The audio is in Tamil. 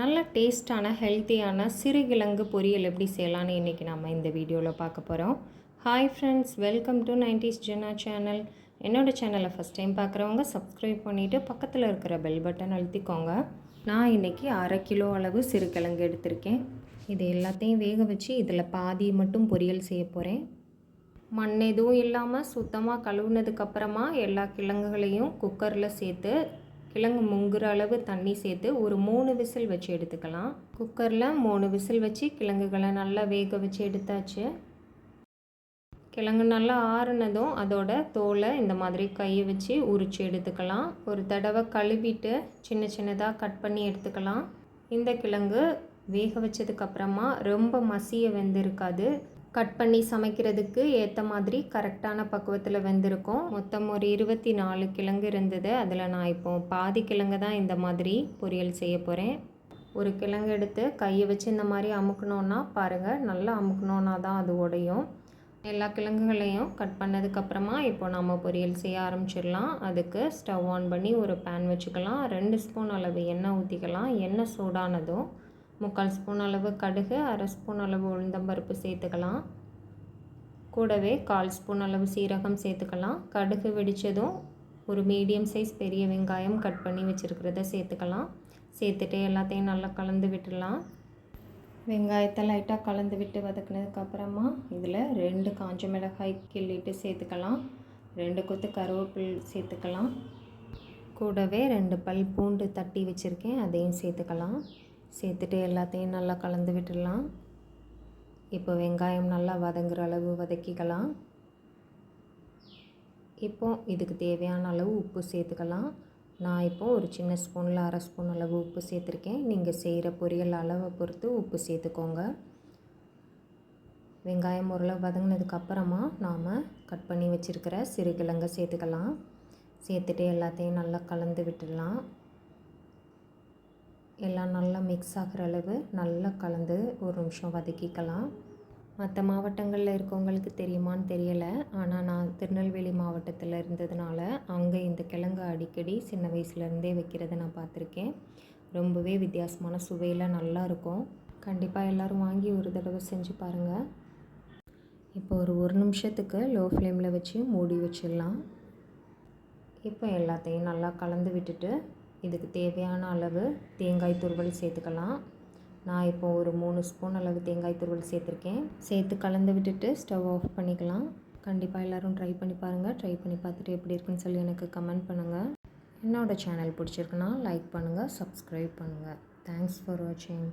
நல்ல டேஸ்டான ஹெல்த்தியான சிறுகிழங்கு பொரியல் எப்படி செய்யலான்னு இன்றைக்கி நம்ம இந்த வீடியோவில் பார்க்க போகிறோம் hi friends welcome to nineties Jena channel என்னோடய சேனலை ஃபஸ்ட் டைம் பார்க்குறவங்க சப்ஸ்கிரைப் பண்ணிவிட்டு பக்கத்தில் இருக்கிற பெல் பட்டன் அழுத்திக்கோங்க. நான் இன்றைக்கி அரை கிலோ அளவு சிறுகிழங்கு எடுத்திருக்கேன். இது எல்லாத்தையும் வேக வச்சு இதில் பாதி மட்டும் பொரியல் செய்ய போகிறேன் மண் எதுவும் இல்லாமல் சுத்தமாக கழுவுனதுக்கப்புறமா எல்லா கிழங்குகளையும் குக்கரில் சேர்த்து கிழங்கு முங்குற அளவு தண்ணி சேர்த்து ஒரு மூணு விசில் வச்சு எடுத்துக்கலாம். குக்கரில் மூணு விசில் வச்சு கிழங்குகளை நல்லா வேக வச்சு எடுத்தாச்சு. கிழங்கு நல்லா ஆறுனதும் அதோட தோலை இந்த மாதிரி கையை வச்சு உரித்து எடுத்துக்கலாம். ஒரு தடவை கழுவிட்டு சின்ன சின்னதாக கட் பண்ணி எடுத்துக்கலாம். இந்த கிழங்கு வேக வச்சதுக்கப்புறமா ரொம்ப மசிய வெந்திருக்காது. கட் பண்ணி சமைக்கிறதுக்கு ஏற்ற மாதிரி கரெக்டான பக்குவத்தில் வெந்திருக்கும். மொத்தம் ஒரு இருபத்தி நாலு கிழங்கு இருந்தது. அதில் நான் இப்போ பாதி கிழங்கு தான் இந்த மாதிரி பொரியல் செய்ய போகிறேன் ஒரு கிழங்கு எடுத்து கையை வச்சு இந்த மாதிரி அமுக்கணுன்னா பாருங்கள் நல்லா அமுக்கணுன்னா தான் அது உடையும். எல்லா கிழங்குகளையும் கட் பண்ணதுக்கப்புறமா இப்போ நம்ம பொரியல் செய்ய ஆரம்பிச்சிடலாம். அதுக்கு ஸ்டவ் ஆன் பண்ணி ஒரு பேன் வச்சுக்கலாம். ரெண்டு ஸ்பூன் அளவு எண்ணெய் ஊற்றிக்கலாம் எண்ணெய் சூடானதும் முக்கால் ஸ்பூன் அளவு கடுகு அரை ஸ்பூன் அளவு உளுந்தம்பருப்பு சேர்த்துக்கலாம். கூடவே கால் ஸ்பூன் அளவு சீரகம் சேர்த்துக்கலாம். கடுகு வெடித்ததும் ஒரு மீடியம் சைஸ் பெரிய வெங்காயம் கட் பண்ணி வச்சுருக்கிறத சேர்த்துக்கலாம். சேர்த்துட்டு எல்லாத்தையும் நல்லா கலந்து விட்டுடலாம். வெங்காயத்தை லைட்டாக கலந்து விட்டு வதக்குனதுக்கப்புறமா இதில் ரெண்டு காஞ்ச மிளகாய் கிள்ளிட்டு சேர்த்துக்கலாம். ரெண்டு கொத்து கருவேப்பில் சேர்த்துக்கலாம். கூடவே ரெண்டு பல் பூண்டு தட்டி வச்சுருக்கேன் அதையும் சேர்த்துக்கலாம். சேர்த்துட்டு எல்லாத்தையும் நல்லா கலந்து விட்டுடலாம். இப்போ வெங்காயம் நல்லா வதங்குற அளவு வதக்கிக்கலாம். இப்போ இதுக்கு தேவையான அளவு உப்பு சேர்த்துக்கலாம். நான் இப்போது ஒரு சின்ன ஸ்பூனில் அரை ஸ்பூன் அளவு உப்பு சேர்த்துருக்கேன். நீங்கள் செய்கிற பொரியல் அளவை பொறுத்து உப்பு சேர்த்துக்கோங்க. வெங்காயம் ஓரளவு வதங்கினதுக்கப்புறமா நாம் கட் பண்ணி வச்சுருக்கிற சிறுகிழங்கை சேர்த்துக்கலாம். சேர்த்துட்டு எல்லாத்தையும் நல்லா கலந்து விட்டுடலாம். எல்லாம் நல்லா மிக்ஸ் ஆகிற அளவு நல்லா கலந்து ஒரு நிமிஷம் வதக்கிக்கலாம். மற்ற மாவட்டங்களில் இருக்கவங்களுக்கு தெரியுமான்னு தெரியலை. ஆனால் நான் திருநெல்வேலி மாவட்டத்தில் இருந்ததுனால அங்கே இந்த கிழங்கு அடிக்கடி சின்ன வயசுலேருந்தே வைக்கிறத நான் பார்த்துருக்கேன். ரொம்பவே வித்தியாசமான சுவையில் நல்லா இருக்கும். கண்டிப்பாக எல்லோரும் வாங்கி ஒரு தடவை செஞ்சு பாருங்கள் இப்போ ஒரு ஒரு நிமிஷத்துக்கு லோ ஃப்ளேமில் வச்சு மூடி வச்சிடலாம். இப்போ எல்லாத்தையும் நல்லா கலந்து விட்டுட்டு இதுக்கு தேவையான அளவு தேங்காய் துருவல் சேர்த்துக்கலாம். நான் இப்போ ஒரு மூணு ஸ்பூன் அளவு தேங்காய் துருவல் சேர்த்துருக்கேன். சேர்த்து கலந்து விட்டுட்டு ஸ்டவ் ஆஃப் பண்ணிக்கலாம். கண்டிப்பாக எல்லோரும் ட்ரை பண்ணி பாருங்கள் ட்ரை பண்ணி பார்த்துட்டு எப்படி இருக்குன்னு சொல்லி எனக்கு கமெண்ட் பண்ணுங்கள் என்னோடய சேனல் பிடிச்சிருக்குன்னா லைக் பண்ணுங்கள் சப்ஸ்கிரைப் பண்ணுங்கள் தேங்க்ஸ் ஃபார் வாட்சிங்